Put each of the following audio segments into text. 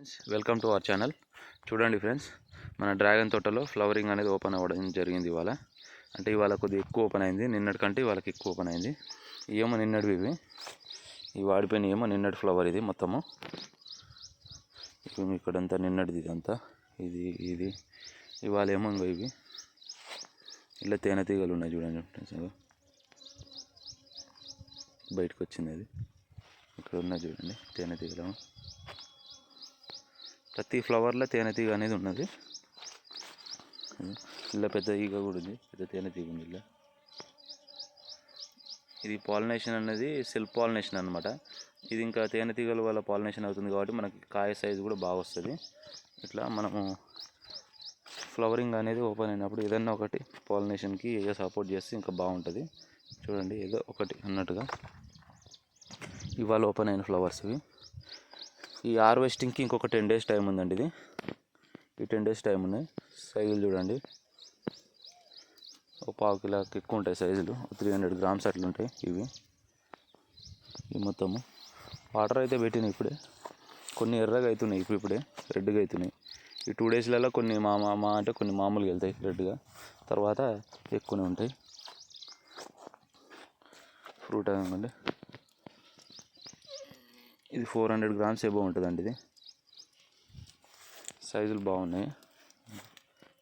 Friends. Welcome to our channel. చూడండి friends మన dragon తోటలో ఫ్లవరింగ్ అనేది ఓపెన్ అవ్వడం జరిగింది ఇవాళ. అంటే ఇవాళ కొద్దిగా ఎక్కువ ఓపెన్ అయింది నిన్నటి కంటే ఇవాళకి ఎక్కువ ఓపెన్ అయింది. ఏమో నిన్నటివి ఇవి. ఇవి వాడిపోయిన ఏమో నిన్నటి ఫ్లవర్ ఇది మొత్తము. ఇప్పుడు ఇక్కడంతా నిన్నటిది ఇదంతా. ఇది ఇది. ఇవాళ ఏమో ఇంకో ఇవి. ఇలా తేనె తీగలు ఉన్నాయి చూడండి ఫ్రెండ్స్. బయటకు వచ్చింది అది. ఇక్కడ ఉన్నాయి చూడండి తేనె తీగలు ప్రతి ఫ్లవర్లో తేనె తీగ అనేది ఉన్నది. ఇలా పెద్ద ఈగ కూడా ఉంది. పెద్ద తేనె తీగ ఉంది ఇలా ఇది పాలినేషన్ అనేది సెల్ఫ్ పాలినేషన్ అనమాట ఇది ఇంకా తేనెతీగల వల్ల పాలినేషన్ అవుతుంది కాబట్టి మనకి కాయ సైజు కూడా బాగా వస్తుంది. ఇట్లా మనము ఫ్లవరింగ్ అనేది ఓపెన్ అయినప్పుడు ఏదన్నా ఒకటి పాలినేషన్కి ఏదో సపోర్ట్ చేస్తే ఇంకా బాగుంటుంది. చూడండి ఏదో ఒకటి అన్నట్టుగా ఇవాళ ఓపెన్ అయిన ఫ్లవర్స్ ఇవి. ఈ హార్వెస్టింగ్కి ఇంకొక టెన్ డేస్ టైం ఉందండి ఇది. ఈ టెన్ డేస్ టైం ఉన్నాయి. సైజులు చూడండి. ఒక పావు కిలోకి ఎక్కువ ఉంటాయి సైజులు. త్రీ హండ్రెడ్ గ్రామ్స్ అట్లా ఉంటాయి ఇవి. ఈ మొత్తము. వాటర్ అయితే పెట్టినాయి ఇప్పుడే. కొన్ని ఎర్రగా అవుతున్నాయి ఇప్పుడు ఇప్పుడే. రెడ్గా అవుతున్నాయి ఈ టూ డేస్లలో కొన్ని మా మా మా అంటే కొన్ని మామూలుగా వెళ్తాయి రెడ్గా తర్వాత ఎక్కువనే ఉంటాయి. ఫ్రూట్ అనుకోండి ఇది ఫోర్ హండ్రెడ్ గ్రామ్స్ ఏబో ఉంటుందండి ఇది. సైజులు బాగున్నాయి.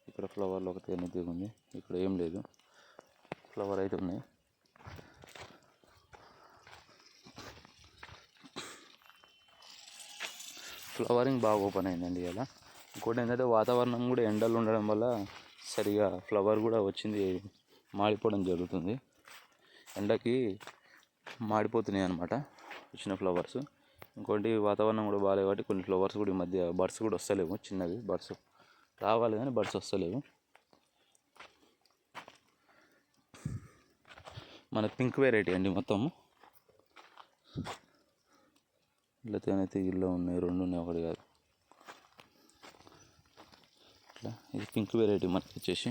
ఇక్కడ ఫ్లవర్లు ఒక తేనె ఉంది ఇక్కడ ఏం లేదు. ఫ్లవర్ అయితే ఉన్నాయి. ఫ్లవరింగ్ బాగా ఓపెన్ అయిందండి ఇలా ఇంకోటి ఏంటంటే వాతావరణం కూడా ఎండలు ఉండడం వల్ల సరిగా ఫ్లవర్ కూడా వచ్చింది మాడిపోవడం జరుగుతుంది. ఎండకి మాడిపోతున్నాయి అన్నమాట వచ్చిన ఫ్లవర్స్. ఇంకోటి వాతావరణం కూడా బాగాలేదు కాబట్టి కొన్ని ఫ్లవర్స్ కూడా ఈ మధ్య బర్డ్స్ కూడా వస్తలేవు. చిన్నవి బర్డ్స్. రావాలి కానీ బర్డ్స్ వస్తలేవు. మన పింక్ వెరైటీ అండి మొత్తం. ఇట్లా తేనె తీగిల్లో ఉన్నాయి రెండు ఉన్నాయి ఒకటి కాదు. ఇట్లా ఇది పింక్ వెరైటీ మనకి వచ్చేసి.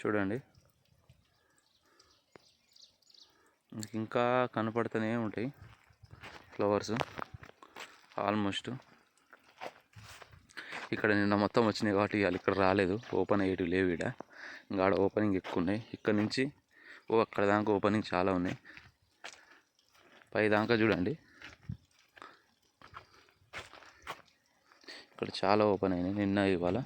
చూడండి. ఇంకా కనపడుతూనే ఉంటాయి ఫ్లవర్స్. ఆల్మోస్ట్. ఇక్కడ నిన్న మొత్తం వచ్చినాయి కాబట్టి ఇవాళ ఇక్కడ రాలేదు. ఓపెన్ అయ్యేటివి లేవు ఇక్కడ ఇంకా ఆడ ఓపెనింగ్ ఎక్కువ ఉన్నాయి. ఇక్కడ నుంచి ఓ అక్కడ దాకా ఓపెనింగ్ చాలా ఉన్నాయి. పై దాకా చూడండి. ఇక్కడ చాలా ఓపెన్ అయినాయి నిన్న ఇవాళ.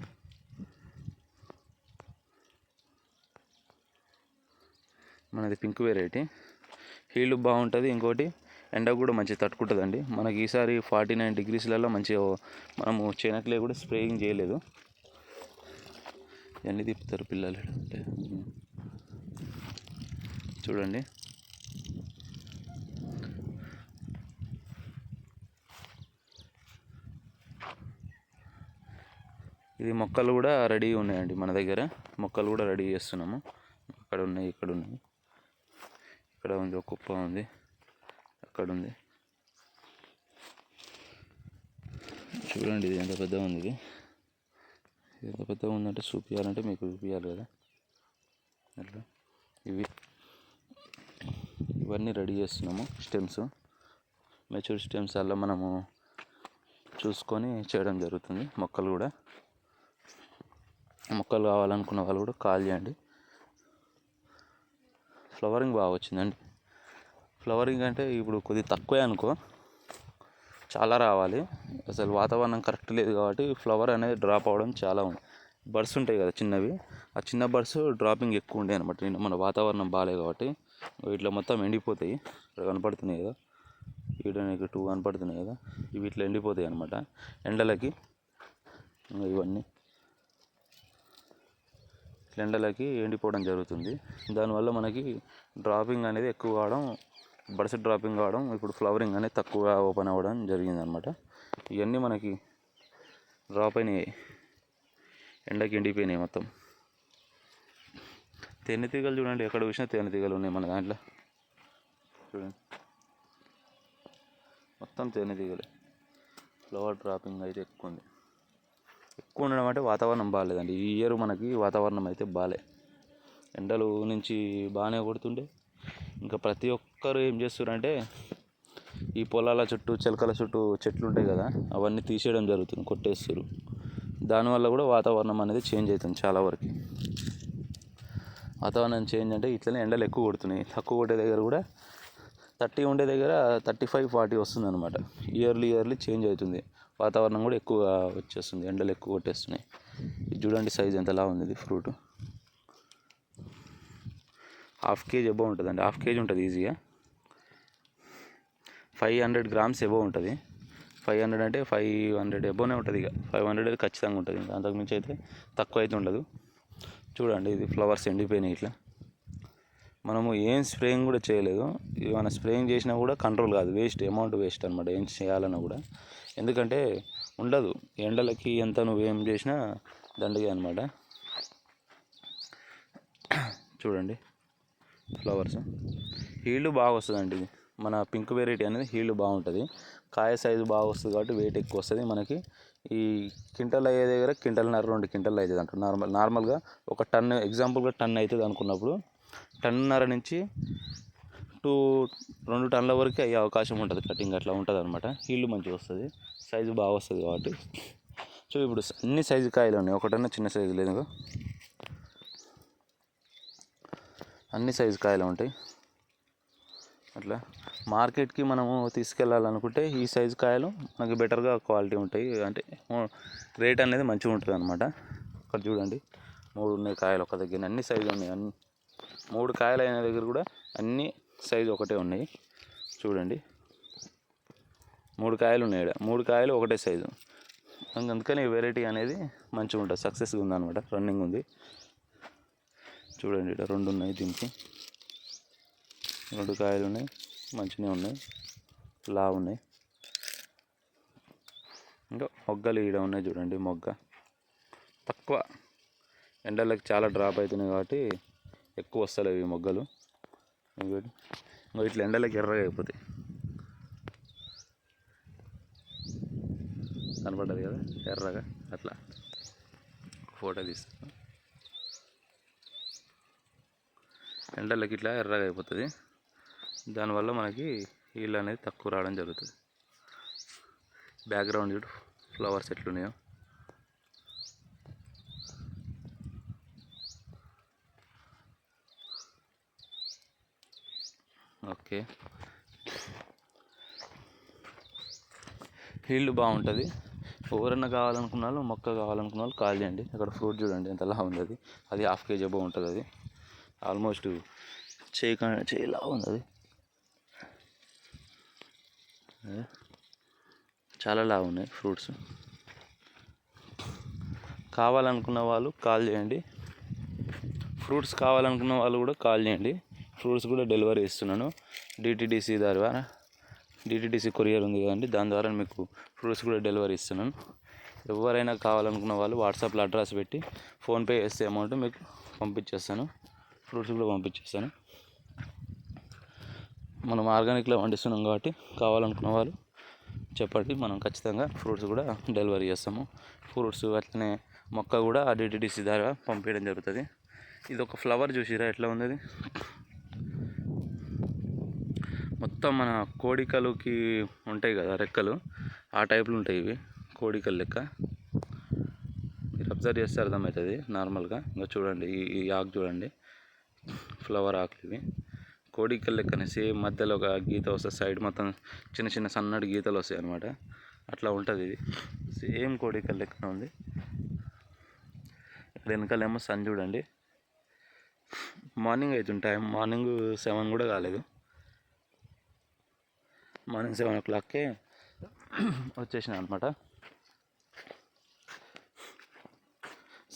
మనది పింక్ వెరైటీ హీల్ బాగుంటుంది. ఇంకోటి ఎండ కూడా మంచిగా తట్టుకుంటుందండి. మనకి ఈసారి ఫార్టీ నైన్ డిగ్రీస్లలో మంచిగా మనము చేయనట్లే కూడా స్ప్రేయింగ్ చేయలేదు. ఇవన్నీ తిప్పుతారు పిల్లలు? చూడండి. ఇది మొక్కలు కూడా రెడీ ఉన్నాయండి మన దగ్గర. మొక్కలు కూడా రెడీ చేస్తున్నాము. అక్కడ ఉన్నాయి ఇక్కడ ఉన్నాయి. ఇక్కడ ఉంది ఒక కుప్ప ఉంది. అక్కడ ఉంది. చూడండి ఇది ఎంత పెద్దగా ఉంది ఇది. ఎంత పెద్దగా ఉందంటే చూపించాలంటే మీకు చూపించాలి కదా. అట్లా. ఇవి ఇవన్నీ రెడీ చేస్తున్నాము స్టెమ్స్. మెచ్యూర్ స్టెమ్స్ అలా మనము చూసుకొని చేయడం జరుగుతుంది. మొక్కలు కూడా. మొక్కలు కావాలనుకున్న వాళ్ళు కూడా కాల్ చేయండి. ఫ్లవరింగ్ బాగా వచ్చిందండి. ఫ్లవరింగ్ అంటే ఇప్పుడు కొద్దిగా తక్కువే అనుకో చాలా రావాలి. అసలు వాతావరణం కరెక్ట్ లేదు కాబట్టి ఫ్లవర్ అనేది డ్రాప్ అవ్వడం చాలా ఉంది బర్డ్స్ ఉంటాయి కదా చిన్నవి. ఆ చిన్న బర్డ్స్ డ్రాపింగ్ ఎక్కువ ఉండే అనమాట. నిన్న మన వాతావరణం బాగాలేదు కాబట్టి వీటిలో మొత్తం ఎండిపోతాయి. ఇక్కడ కనపడుతున్నాయి కదా. ఇక్కడ నీకు టూ కనపడుతున్నాయి కదా. ఇవి ఇట్లా ఎండిపోతాయి అనమాట. ఎండలకి ఇవన్నీ. ఎండలకి ఎండిపోవడం జరుగుతుంది. దానివల్ల మనకి డ్రాపింగ్ అనేది ఎక్కువ కావడం బడ్స్ డ్రాపింగ్ కావడం ఇప్పుడు ఫ్లవరింగ్ అనేది తక్కువ ఓపెన్ అవ్వడం జరిగింది అనమాట ఇవన్నీ మనకి డ్రాప్ అయినాయి. ఎండకి ఎండిపోయినాయి మొత్తం. తేనెతీగలు చూడండి ఎక్కడ చూసినా తేనెతీగలు ఉన్నాయి మన దాంట్లో. చూడండి. మొత్తం తేనెతీగలు ఫ్లవర్ డ్రాపింగ్ అయితే ఎక్కువ ఉంది. ఎక్కువ ఉండడం అంటే వాతావరణం బాగాలేదండి. ఈ ఇయర్ మనకి వాతావరణం అయితే బాగాలే. ఎండలు నుంచి బాగానే కొడుతుండే. ఇంకా ప్రతి ఒక్కరు ఏం చేస్తారంటే ఈ పొలాల చుట్టూ చిలకల చుట్టూ చెట్లు ఉంటాయి కదా అవన్నీ తీసేయడం జరుగుతుంది కొట్టేస్తారు దానివల్ల కూడా వాతావరణం అనేది చేంజ్ అవుతుంది చాలా వరకు. వాతావరణం చేంజ్ అంటే ఇట్లనే ఎండలు ఎక్కువ కొడుతున్నాయి. తక్కువ కొట్టే దగ్గర కూడా థర్టీ ఉండే దగ్గర థర్టీ ఫైవ్ ఫార్టీ వస్తుంది అనమాట ఇయర్లీ ఇయర్లీ చేంజ్ అవుతుంది. వాతావరణం కూడా ఎక్కువగా వచ్చేస్తుంది. ఎండలు ఎక్కువ కొట్టేస్తున్నాయి. ఇది చూడండి సైజ్ ఎంతలా ఉంది. ఇది ఫ్రూట్ హాఫ్ కేజీ ఎబో ఉంటుందండి. హాఫ్ కేజీ ఉంటుంది ఈజీగా. ఫైవ్ హండ్రెడ్ గ్రామ్స్ ఎబో ఉంటుంది. ఫైవ్ హండ్రెడ్ అంటే ఫైవ్ హండ్రెడ్ ఎబోనే ఉంటుంది ఇక. ఫైవ్ హండ్రెడ్ అయితే ఖచ్చితంగా ఉంటుంది. ఇంకా అంతకుమించి అయితే తక్కువ అయితే ఉండదు. చూడండి ఇది ఫ్లవర్స్ ఎండిపోయినాయి ఇట్లా. మనము ఏం స్ప్రేయింగ్ కూడా చేయలేదు. ఏమైనా స్ప్రేయింగ్ చేసినా కూడా కంట్రోల్ కాదు. వేస్ట్ అమౌంట్ వేస్ట్ అనమాట ఏం చేయాలన్నా కూడా. ఎందుకంటే ఉండదు. ఎండలకి ఎంత నువ్వేం చేసినా దండగే అనమాట చూడండి. ఫ్లవర్స్ హీల్డ్ బాగా వస్తుందండి. ఇది మన పింక్ వెరైటీ అనేది హీల్డ్ బాగుంటుంది. కాయ సైజు బాగా వస్తుంది కాబట్టి వెయిట్ ఎక్కువ వస్తుంది. మనకి ఈ క్వింటల్ అయ్యే దగ్గర క్వింటల్న్నర రెండు క్వింటల్ అవుతుంది అంట నార్మల్ నార్మల్గా ఒక టన్ ఎగ్జాంపుల్గా టన్ అవుతుంది అనుకున్నప్పుడు టన్నర నుంచి టూ రెండు టన్నుల వరకు అయ్యే అవకాశం ఉంటుంది. కటింగ్ అట్లా ఉంటుంది అనమాట హీల్డ్ మంచిగా వస్తుంది. సైజు బాగా వస్తుంది కాబట్టి. సో ఇప్పుడు అన్ని సైజు కాయలు ఉన్నాయి. ఒకటన్నా చిన్న సైజు లేదు అన్ని సైజు కాయలు ఉంటాయి. అట్లా. మార్కెట్కి మనము తీసుకెళ్ళాలనుకుంటే ఈ సైజు కాయలు మనకి బెటర్గా క్వాలిటీ ఉంటాయి. అంటే రేట్ అనేది మంచిగా ఉంటుంది అనమాట ఇక్కడ చూడండి. మూడు ఉన్నాయి కాయలు ఒక దగ్గర. అన్ని సైజు ఉన్నాయి. అన్ని మూడు కాయలు అయిన దగ్గర కూడా అన్ని సైజు ఒకటే ఉన్నాయి. చూడండి. మూడు కాయలు ఉన్నాయి ఈడ. మూడు కాయలు ఒకటే సైజు. అందుకని వెరైటీ అనేది మంచిగా ఉంటుంది. సక్సెస్గా ఉందన్నమాట. రన్నింగ్ ఉంది. చూడండి ఇక్కడ రెండు ఉన్నాయి దీనికి. రెండు కాయలు ఉన్నాయి. మంచిగా ఉన్నాయి. లా ఉన్నాయి. ఇంకా మొగ్గలు ఈడ ఉన్నాయి చూడండి. మొగ్గ. తక్కువ. ఎండలకు చాలా డ్రాప్ అవుతున్నాయి కాబట్టి ఎక్కువ వస్తలేవు ఈ మొగ్గలు. ఇంకోటి ఇంకో ఇట్లా ఎండలకి ఎర్రగా అయిపోతాయి. కనపడ్డది కదా? ఎర్రగా? అట్లా. ఫోటో తీస్తాను ఎండలకి ఇట్లా ఎర్రగా అయిపోతుంది. దానివల్ల మనకి హీల్ అనేది తక్కువ రావడం జరుగుతుంది. బ్యాక్గ్రౌండ్ చూడు ఫ్లవర్స్ ఎట్లున్నాయో. ఓకే. హీల్డ్ బాగుంటుంది. ఎవరన్నా కావాలనుకున్న వాళ్ళు మొక్క కావాలనుకున్న వాళ్ళు కాల్ చేయండి. అక్కడ ఫ్రూట్ చూడండి ఎంతలా ఉంది అది అది హాఫ్ కేజీ అబ్బో ఉంటుంది అది. ఆల్మోస్ట్ చేయి కా- చేయిలా ఉంది అది చాలా లాగా ఉన్నాయి ఫ్రూట్స్. కావాలనుకున్న వాళ్ళు కాల్ చేయండి. ఫ్రూట్స్ కావాలనుకున్న వాళ్ళు కూడా కాల్ చేయండి. ఫ్రూట్స్ కూడా డెలివరీ ఇస్తున్నాను. డిటీడీసీ ద్వారా డిటీడీసీ కొరియర్ ఉంది కదండి దాని ద్వారా మీకు ఫ్రూట్స్ కూడా డెలివరీ ఇస్తున్నాను. ఎవరైనా కావాలనుకున్న వాళ్ళు వాట్సాప్లో అడ్రస్ పెట్టి ఫోన్పే చేస్తే అమౌంట్ మీకు పంపించేస్తాను. ఫ్రూట్స్ కూడా పంపించేస్తాను. మనం ఆర్గానిక్లో పండిస్తున్నాం కాబట్టి కావాలనుకున్న వాళ్ళు చెప్పండి మనం ఖచ్చితంగా ఫ్రూట్స్ కూడా డెలివరీ చేస్తాము. ఫ్రూట్స్ అట్లనే మొక్క కూడా డిటీడీసీ ద్వారా పంపించడం జరుగుతుంది. ఇది ఒక ఫ్లవర్ చూసిరా ఎట్లా ఉంది మొత్తం మన కోడికలుకి ఉంటాయి కదా రెక్కలు ఆ టైప్లు ఉంటాయి ఇవి కోడికలు లెక్క. మీరు అబ్జర్వ్ చేస్తే అర్థమవుతుంది నార్మల్గా. ఇంకా చూడండి ఈ ఈ ఆకు చూడండి. ఫ్లవర్ ఆకులు ఇవి. కోడికలు లెక్కనే సేమ్ మధ్యలో ఒక గీత వస్తుంది సైడ్ మొత్తం చిన్న చిన్న సన్నటి గీతలు వస్తాయి అనమాట అట్లా ఉంటుంది ఇది. సేమ్ కోడికలు లెక్కన ఉంది. ఇక్కడ వెనకాలేమో సన్ చూడండి. మార్నింగ్ అవుతుంది టైం మార్నింగ్ సెవెన్ కూడా కాలేదు. మార్నింగ్ సెవెన్ ఓ క్లాక్కే వచ్చేసిన అనమాట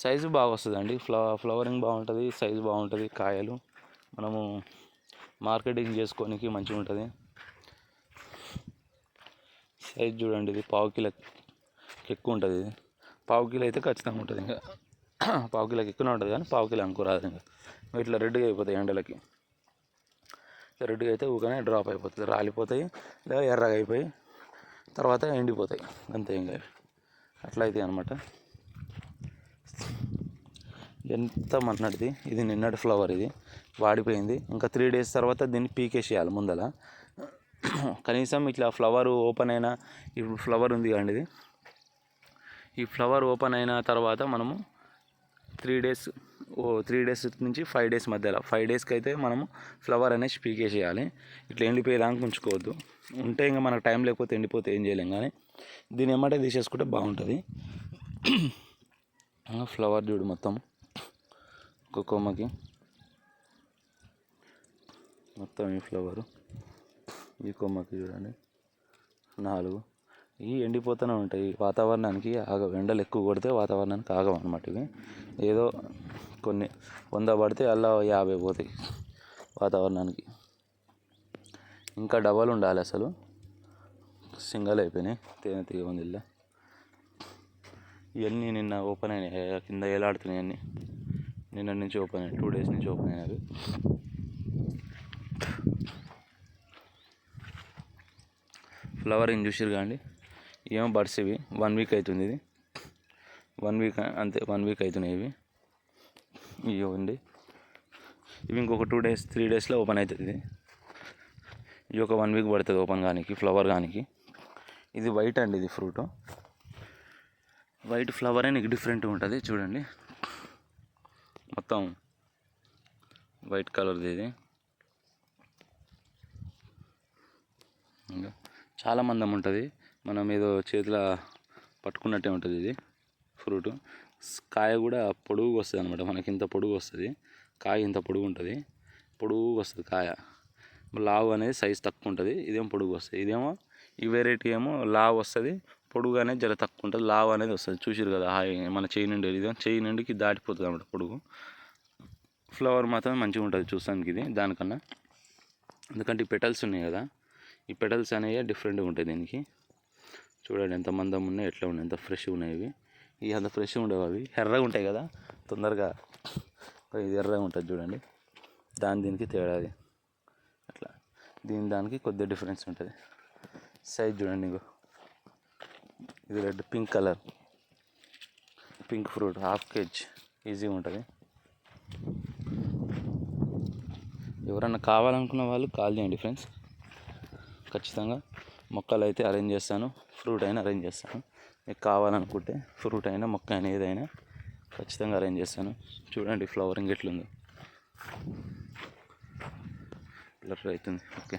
సైజు బాగా వస్తుందండి ఫ్లవ ఫ్లవరింగ్ బాగుంటుంది సైజు బాగుంటుంది కాయలు. మనము మార్కెటింగ్ చేసుకోనికి మంచిగా ఉంటుంది సైజ్ చూడండి ఇది పావు కిలో ఎక్కువ ఉంటుంది ఇది పావు కిలో అయితే ఖచ్చితంగా ఉంటుంది ఇంకా. పావు కిలోకి ఎక్కువనే ఉంటుంది కానీ పావు కిలో అనుకోరాదు ఇంకా. ఇట్లా రెడ్గా అయిపోతాయి ఎండలకి. రెడ్గా అయితే ఊకనే డ్రాప్ అయిపోతుంది. రాలిపోతాయి లేదా ఎర్రగా అయిపోయి తర్వాత ఎండిపోతాయి. అంతే ఇంకా. అట్లా అవుతాయి అనమాట ఎంత మన్నటిది? ఇది నిన్నటి ఫ్లవర్ ఇది. వాడిపోయింది. ఇంకా త్రీ డేస్ తర్వాత దీన్ని పీకేసేయాలి ముందల. కనీసం ఇట్లా ఫ్లవర్ ఓపెన్ అయినా ఇప్పుడు ఫ్లవర్ ఉంది కానీ ఇది. ఈ ఫ్లవర్ ఓపెన్ అయిన తర్వాత మనము త్రీ డేస్ ఓ త్రీ డేస్ నుంచి ఫైవ్ డేస్ మధ్యలో. ఫైవ్ డేస్కి అయితే మనము ఫ్లవర్ అనేసి పీకేసేయాలి ఇట్లా ఎండిపోయేదాకా ఉంచుకోవద్దు. ఉంటే ఇంకా మనకు టైం లేకపోతే ఎండిపోతే ఏం చేయలేం. కానీ దీని ఏమంటే తీసేసుకుంటే బాగుంటుంది. ఫ్లవర్ చూడు మొత్తం. ఒక కొమ్మకి. మొత్తం ఈ ఫ్లవరు. ఈ కొమ్మకి చూడండి. నాలుగు. ఇవి ఎండిపోతూనే ఉంటాయి. వాతావరణానికి ఆగ ఎండలు ఎక్కువ కొడితే వాతావరణానికి ఆగవు అనమాట ఇవి. ఏదో కొన్ని వంద పడితే అలా యాభై పోతాయి వాతావరణానికి. ఇంకా డబల్ ఉండాలి అసలు. సింగల్ అయిపోయినాయి. తేనె తీగ ఇవన్నీ నిన్న ఓపెన్ అయినాయి. కింద ఏలాడుతున్నాయి అన్నీ. నిన్న నుంచి ఓపెన్ అయ్యాయి టూ డేస్ నుంచి ఓపెన్ అయినాయి ఫ్లవరింగ్ చూసిరు కాండి ఏమో బడ్స్ ఇవి. వన్ వీక్ అవుతుంది ఇది. వన్ వీక్ అంతే వన్ వీక్ అవుతున్నాయి ఇవి. అండి ఇవి ఇంకొక టూ డేస్ త్రీ డేస్లో ఓపెన్ అవుతుంది ఇది. ఇది ఒక వన్ వీక్ పడుతుంది ఓపెన్ కానికి ఫ్లవర్ కానికి. ఇది వైట్ అండి ఇది ఫ్రూట్. వైట్ ఫ్లవర్ అని డిఫరెంట్ ఉంటుంది చూడండి. మొత్తం వైట్ కలర్ది ఇది. ఇంకా చాలా మందం ఉంటుంది. మనం ఏదో చేతిలో పట్టుకున్నట్టే ఉంటుంది ఇది ఫ్రూట్ కాయ కూడా పొడుగు వస్తుంది అనమాట మనకి ఇంత పొడుగు వస్తుంది. కాయ ఇంత పొడుగు ఉంటుంది. పొడుగు వస్తుంది కాయ. లావు అనేది సైజ్ తక్కువ ఉంటుంది. ఇదేమో పొడుగు వస్తుంది. ఇదేమో ఈ వెరైటీ ఏమో లావు వస్తుంది. పొడుగు అనేది జర తక్కువ ఉంటుంది. లావు అనేది వస్తుంది. చూసిరు కదా హాయి మన చేయి నుండి ఇదేమో చేయి నుండికి దాటిపోతుంది అనమాట పొడుగు. ఫ్లవర్ మాత్రం మంచిగా ఉంటుంది చూస్తానికి ఇది దానికన్నా. ఎందుకంటే ఈ పెటల్స్ ఉన్నాయి కదా ఈ పెటల్స్ అనేవి డిఫరెంట్గా ఉంటాయి దీనికి. చూడండి ఎంత మందం ఉన్నాయి ఎట్లా ఉన్నాయి ఎంత ఫ్రెష్గా ఉన్నాయి ఇవి. ఇవి అంత ఫ్రెష్గా ఉండవు అవి. ఎర్రగా ఉంటాయి కదా తొందరగా. ఇది ఎర్రగా ఉంటుంది చూడండి. దాని దీనికి తేడా అది. అట్లా. దీని దానికి కొద్దిగా డిఫరెన్స్ ఉంటుంది. సైజ్ చూడండి ఇంకో. ఇది red pink colour pink fruit half kg ఈజీగా ఉంటుంది. ఎవరన్నా కావాలనుకున్న వాళ్ళు కాల్ చేయండి ఫ్రెండ్స్ ఖచ్చితంగా. మొక్కలు అయితే అరేంజ్ చేస్తాను. ఫ్రూట్ అయినా అరేంజ్ చేస్తాను. మీకు కావాలనుకుంటే ఫ్రూట్ అయినా మొక్క అయినా ఏదైనా ఖచ్చితంగా అరేంజ్ చేస్తాను. చూడండి ఫ్లవరింగ్ ఎట్లుందో. బ్లర్ అవుతుంది ఓకే.